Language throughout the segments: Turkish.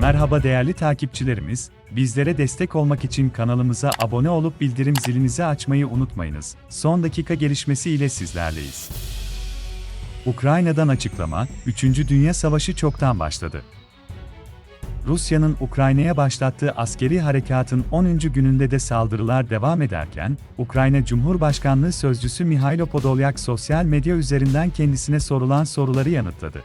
Merhaba değerli takipçilerimiz, bizlere destek olmak için kanalımıza abone olup bildirim zilinizi açmayı unutmayınız. Son dakika gelişmesi ile sizlerleyiz. Ukrayna'dan açıklama, 3. Dünya Savaşı çoktan başladı. Rusya'nın Ukrayna'ya başlattığı askeri harekatın 10. gününde de saldırılar devam ederken, Ukrayna Cumhurbaşkanlığı Sözcüsü Mihailo Podolyak sosyal medya üzerinden kendisine sorulan soruları yanıtladı.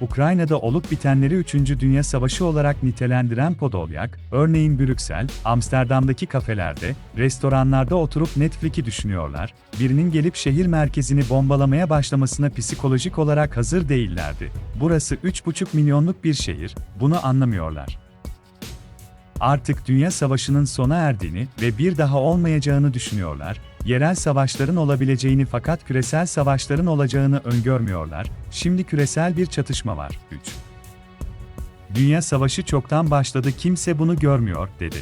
Ukrayna'da olup bitenleri 3. Dünya Savaşı olarak nitelendiren Podolyak, örneğin Brüksel, Amsterdam'daki kafelerde, restoranlarda oturup Netflix'i düşünüyorlar, birinin gelip şehir merkezini bombalamaya başlamasına psikolojik olarak hazır değillerdi. Burası 3,5 milyonluk bir şehir, bunu anlamıyorlar. Artık Dünya Savaşı'nın sona erdiğini ve bir daha olmayacağını düşünüyorlar, yerel savaşların olabileceğini fakat küresel savaşların olacağını öngörmüyorlar, şimdi küresel bir çatışma var. 3. Dünya Savaşı çoktan başladı kimse bunu görmüyor, dedi.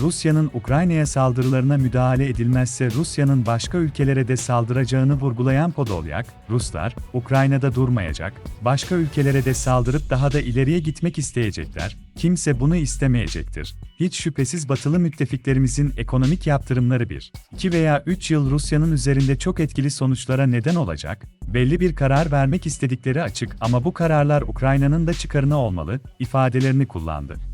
Rusya'nın Ukrayna'ya saldırılarına müdahale edilmezse Rusya'nın başka ülkelere de saldıracağını vurgulayan Podolyak, Ruslar, Ukrayna'da durmayacak, başka ülkelere de saldırıp daha da ileriye gitmek isteyecekler, kimse bunu istemeyecektir. Hiç şüphesiz batılı müttefiklerimizin ekonomik yaptırımları bir, iki veya üç yıl Rusya'nın üzerinde çok etkili sonuçlara neden olacak, belli bir karar vermek istedikleri açık ama bu kararlar Ukrayna'nın da çıkarına olmalı, ifadelerini kullandı.